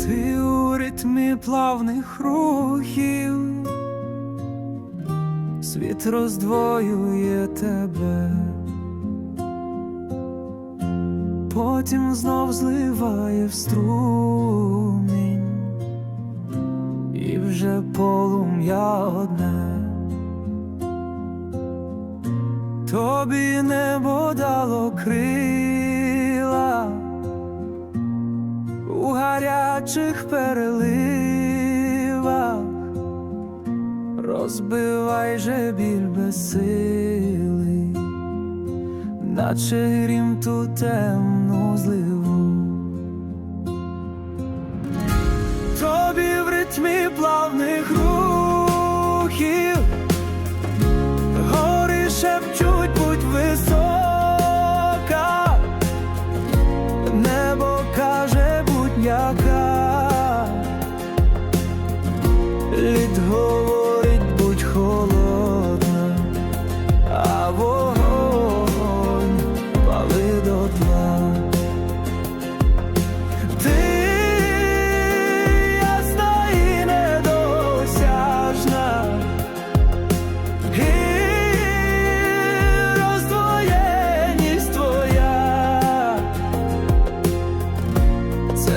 Ти у ритмі плавних рухів, світ роздвоює тебе, потім знов зливає в струмінь, і вже полум'я одне. Тобі небо дало крила у гарячих переливах, розбивай же біль безсилий, наче грім ту темну зливу.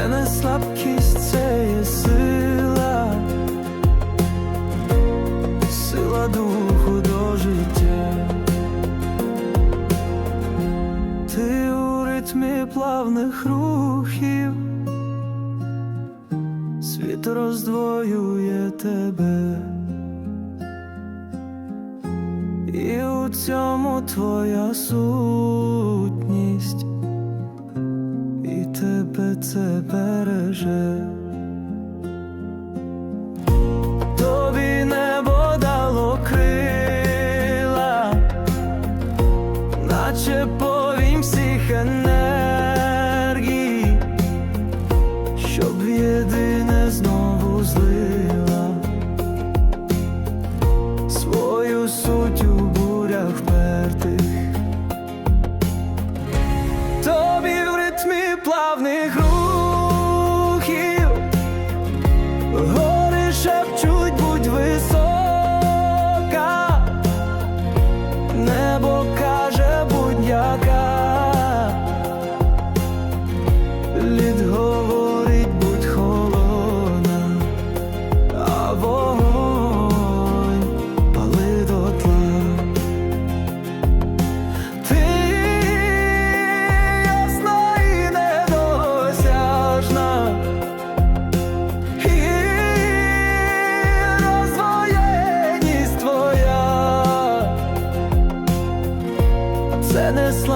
Не слабкість, це є сила, сила духу до життя. Ти у ритмі плавних рухів, світ роздвоює тебе. І у цьому твоя сутність, це береже. Тобі небо дало крила, наче повім всіх енергій,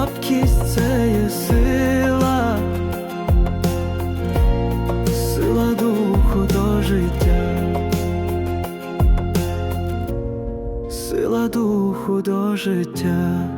слабкість, це є сила сила духу до життя, сила духу до життя.